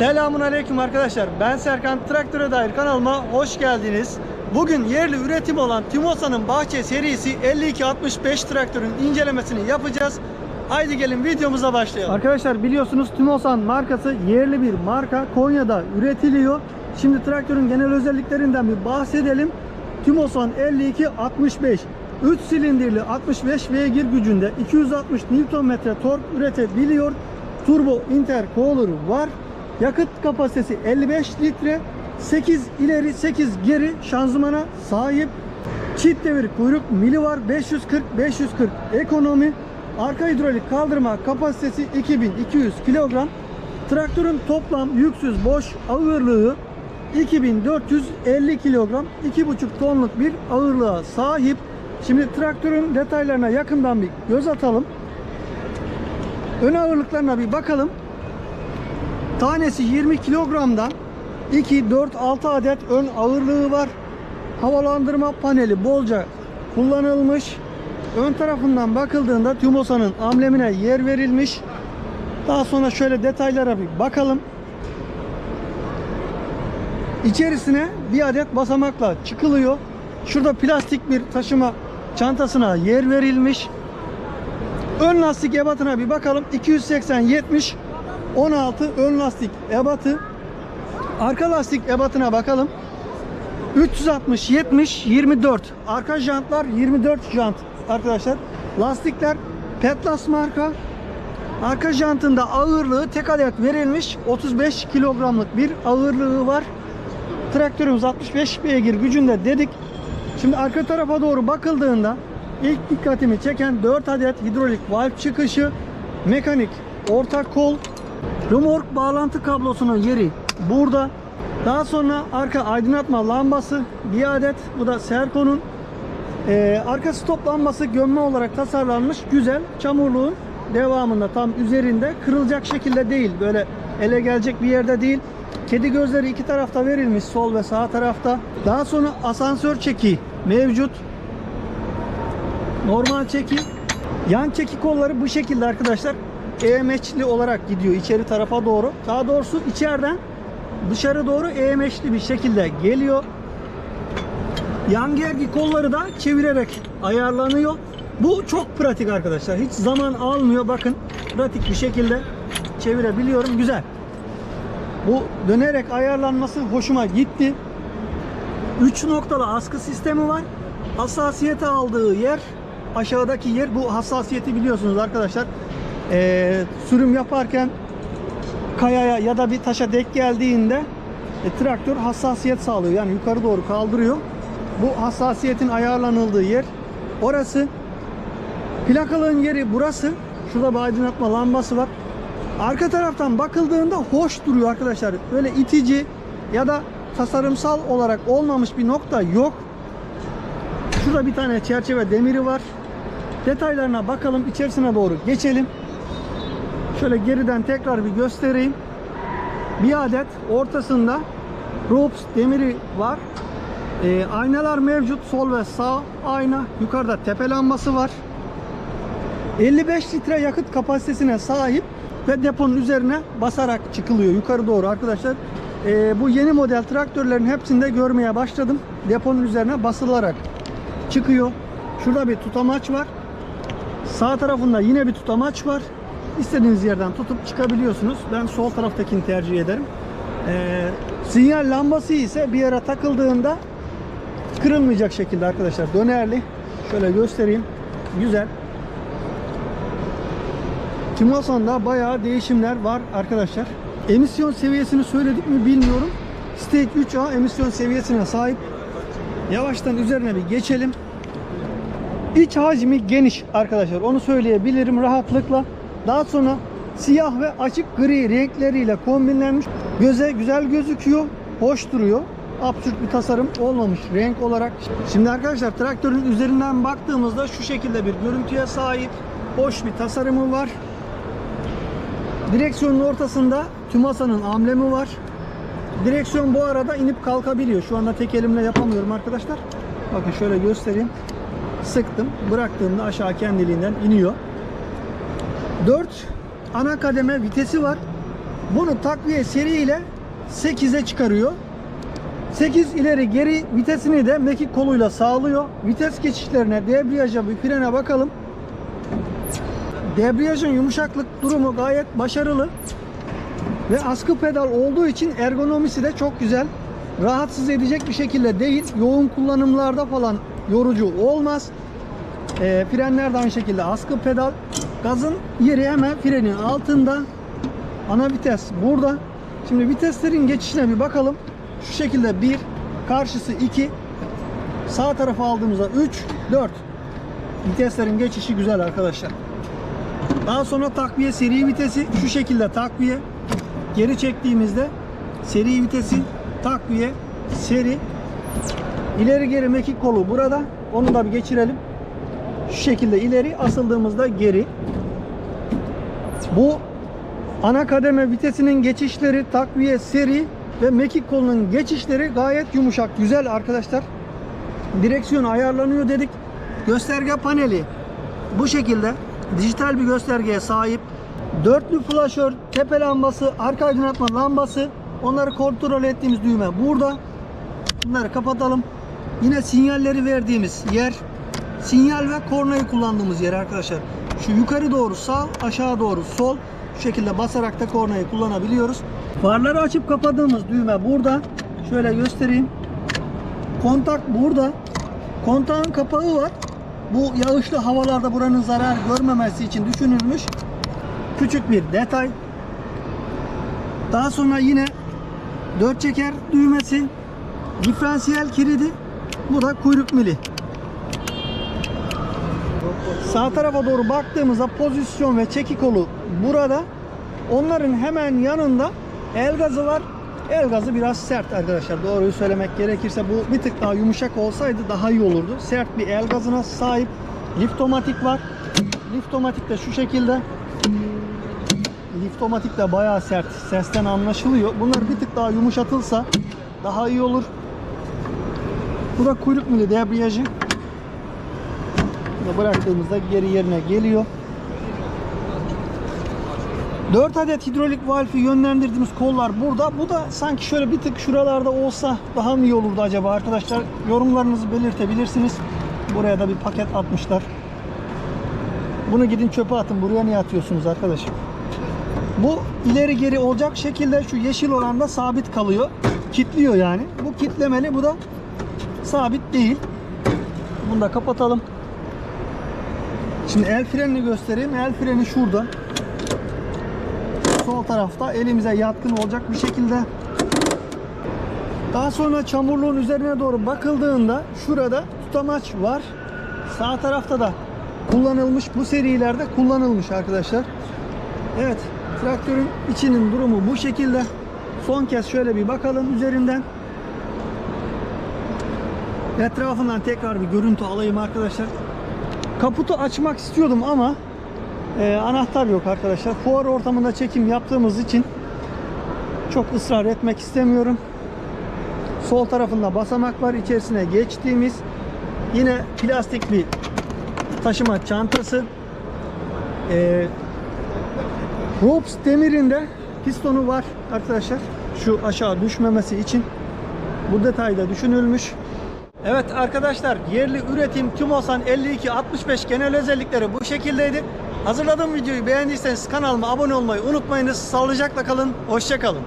Selamun Aleyküm arkadaşlar. Ben Serkan Traktöre dair kanalıma hoş geldiniz. Bugün yerli üretim olan Timosa'nın Bahçe serisi 5265 traktörün incelemesini yapacağız. Haydi gelin videomuza başlayalım. Arkadaşlar biliyorsunuz Timosan markası yerli bir marka. Konya'da üretiliyor. Şimdi traktörün genel özelliklerinden bir bahsedelim. Timosan 5265 3 silindirli 65 beygir gücünde 260 Nm tork üretebiliyor. Turbo intercooler var. Yakıt kapasitesi 55 litre. 8 ileri 8 geri şanzımana sahip. Çift devir kuyruk mili var. 540 540 ekonomi. Arka hidrolik kaldırma kapasitesi 2200 kilogram. Traktörün toplam yüksüz boş ağırlığı 2450 kilogram. 2,5 tonluk bir ağırlığa sahip. Şimdi traktörün detaylarına yakından bir göz atalım. Ön ağırlıklarına bir bakalım. Tanesi 20 kilogramdan 2, 4, 6 adet ön ağırlığı var. Havalandırma paneli bolca kullanılmış. Ön tarafından bakıldığında Tümosa'nın amblemine yer verilmiş. Daha sonra şöyle detaylara bir bakalım. İçerisine bir adet basamakla çıkılıyor. Şurada plastik bir taşıma çantasına yer verilmiş. Ön lastik ebatına bir bakalım. 280 70 16 ön lastik ebatı. Arka lastik ebatına bakalım. 360 70 24. Arka jantlar 24 jant arkadaşlar. Lastikler Petlas marka. Arka jantında ağırlığı tek adet verilmiş. 35 kilogramlık bir ağırlığı var. Traktörümüz 65 beygir gücünde dedik. Şimdi arka tarafa doğru bakıldığında ilk dikkatimi çeken 4 adet hidrolik valve çıkışı, mekanik orta kol, römork bağlantı kablosunun yeri burada. Daha sonra arka aydınlatma lambası bir adet. Bu da Serco'nun ee, arka stop lambası gömme olarak tasarlanmış. Güzel. Çamurluğun devamında tam üzerinde kırılacak şekilde değil. Böyle ele gelecek bir yerde değil. Kedi gözleri iki tarafta verilmiş. Sol ve sağ tarafta. Daha sonra asansör çeki mevcut. Normal çeki. Yan çeki kolları bu şekilde arkadaşlar. EMH'li olarak gidiyor içeri tarafa doğru. Daha doğrusu içeriden dışarı doğru EMH'li bir şekilde geliyor. Yan gergi kolları da çevirerek ayarlanıyor. Bu çok pratik arkadaşlar. Hiç zaman almıyor. Bakın pratik bir şekilde çevirebiliyorum. Güzel. Bu dönerek ayarlanması hoşuma gitti. 3 noktalı askı sistemi var. Hassasiyete aldığı yer aşağıdaki yer bu hassasiyeti biliyorsunuz arkadaşlar. Ee, sürüm yaparken kayaya ya da bir taşa denk geldiğinde e, traktör hassasiyet sağlıyor. Yani yukarı doğru kaldırıyor. Bu hassasiyetin ayarlanıldığı yer orası. Plakalığın yeri burası. Şurada bir aydınlatma lambası var. Arka taraftan bakıldığında hoş duruyor arkadaşlar. Böyle itici ya da tasarımsal olarak olmamış bir nokta yok. Şurada bir tane çerçeve demiri var. Detaylarına bakalım. içerisine doğru geçelim. Şöyle geriden tekrar bir göstereyim. Bir adet ortasında Rops demiri var. Ee, aynalar mevcut. Sol ve sağ ayna. Yukarıda tepe lambası var. 55 litre yakıt kapasitesine sahip ve deponun üzerine basarak çıkılıyor yukarı doğru arkadaşlar. Ee, bu yeni model traktörlerin hepsinde görmeye başladım. Deponun üzerine basılarak çıkıyor. Şurada bir tutamaç var. Sağ tarafında yine bir tutamaç var. İstediğiniz yerden tutup çıkabiliyorsunuz. Ben sol taraftakini tercih ederim. Ee, sinyal lambası ise bir yere takıldığında kırılmayacak şekilde arkadaşlar dönerli. Şöyle göstereyim. Güzel. Timosan'da bayağı değişimler var arkadaşlar. Emisyon seviyesini söyledik mi bilmiyorum. Stage 3A emisyon seviyesine sahip. Yavaştan üzerine bir geçelim. İç hacmi geniş arkadaşlar. Onu söyleyebilirim rahatlıkla. Daha sonra siyah ve açık gri renkleriyle kombinlenmiş. Göze güzel gözüküyor. Hoş duruyor. Absürt bir tasarım olmamış renk olarak. Şimdi arkadaşlar traktörün üzerinden baktığımızda şu şekilde bir görüntüye sahip. Hoş bir tasarımı var. Direksiyonun ortasında Tümasa'nın amblemi var. Direksiyon bu arada inip kalkabiliyor. Şu anda tek elimle yapamıyorum arkadaşlar. Bakın şöyle göstereyim. Sıktım. Bıraktığımda aşağı kendiliğinden iniyor. 4 ana kademe vitesi var. Bunu takviye seri ile 8'e çıkarıyor. 8 ileri geri vitesini de mekik koluyla sağlıyor. Vites geçişlerine, debriyaja bir frene bakalım. Debriyajın yumuşaklık durumu gayet başarılı. Ve askı pedal olduğu için ergonomisi de çok güzel. Rahatsız edecek bir şekilde değil. Yoğun kullanımlarda falan yorucu olmaz. E, frenler de aynı şekilde askı pedal. Gazın yeri hemen frenin altında. Ana vites burada. Şimdi viteslerin geçişine bir bakalım. Şu şekilde 1, karşısı 2, sağ tarafa aldığımızda 3, 4. Viteslerin geçişi güzel arkadaşlar. Daha sonra takviye seri vitesi şu şekilde takviye. Geri çektiğimizde seri vitesi takviye seri. İleri geri mekik kolu burada. Onu da bir geçirelim. Şu şekilde ileri asıldığımızda geri. Bu ana kademe vitesinin geçişleri takviye seri ve mekik kolunun geçişleri gayet yumuşak güzel arkadaşlar. Direksiyon ayarlanıyor dedik. Gösterge paneli bu şekilde dijital bir göstergeye sahip. Dörtlü flaşör, tepe lambası, arka aydınlatma lambası. Onları kontrol ettiğimiz düğme burada. Bunları kapatalım. Yine sinyalleri verdiğimiz yer. Sinyal ve kornayı kullandığımız yer arkadaşlar. Şu yukarı doğru sağ, aşağı doğru sol. Şu şekilde basarak da kornayı kullanabiliyoruz. Farları açıp kapadığımız düğme burada. Şöyle göstereyim. Kontak burada. Kontağın kapağı var. Bu yağışlı havalarda buranın zarar görmemesi için düşünülmüş. Küçük bir detay. Daha sonra yine dört çeker düğmesi, diferansiyel kilidi. Bu da kuyruk mili. Sağ tarafa doğru baktığımızda pozisyon ve çeki kolu burada. Onların hemen yanında el gazı var. El gazı biraz sert arkadaşlar. Doğruyu söylemek gerekirse bu bir tık daha yumuşak olsaydı daha iyi olurdu. Sert bir el gazına sahip. Liftomatik var. Liftomatik de şu şekilde. Liftomatik de bayağı sert. Sesten anlaşılıyor. Bunlar bir tık daha yumuşatılsa daha iyi olur. Bu da kuyruk mili debriyajı. Bunu bıraktığımızda geri yerine geliyor. 4 adet hidrolik valfi yönlendirdiğimiz kollar burada. Bu da sanki şöyle bir tık şuralarda olsa daha mı iyi olurdu acaba arkadaşlar? Yorumlarınızı belirtebilirsiniz. Buraya da bir paket atmışlar. Bunu gidin çöpe atın. Buraya niye atıyorsunuz arkadaşım? Bu ileri geri olacak şekilde şu yeşil olan da sabit kalıyor. Kitliyor yani. Bu kitlemeli. Bu da sabit değil. Bunu da kapatalım. Şimdi el frenini göstereyim. El freni şurada. Sol tarafta elimize yatkın olacak bir şekilde. Daha sonra çamurluğun üzerine doğru bakıldığında şurada tutamaç var. Sağ tarafta da kullanılmış bu serilerde kullanılmış arkadaşlar. Evet traktörün içinin durumu bu şekilde. Son kez şöyle bir bakalım üzerinden. Etrafından tekrar bir görüntü alayım arkadaşlar. Kaputu açmak istiyordum ama e, anahtar yok arkadaşlar. Fuar ortamında çekim yaptığımız için çok ısrar etmek istemiyorum. Sol tarafında basamak var. İçerisine geçtiğimiz yine plastik bir taşıma çantası. E, Ropes demirinde pistonu var arkadaşlar. Şu aşağı düşmemesi için bu detayda düşünülmüş. Evet arkadaşlar yerli üretim Tümosan 5265 genel özellikleri bu şekildeydi. Hazırladığım videoyu beğendiyseniz kanalıma abone olmayı unutmayınız. Sağlıcakla kalın. Hoşçakalın.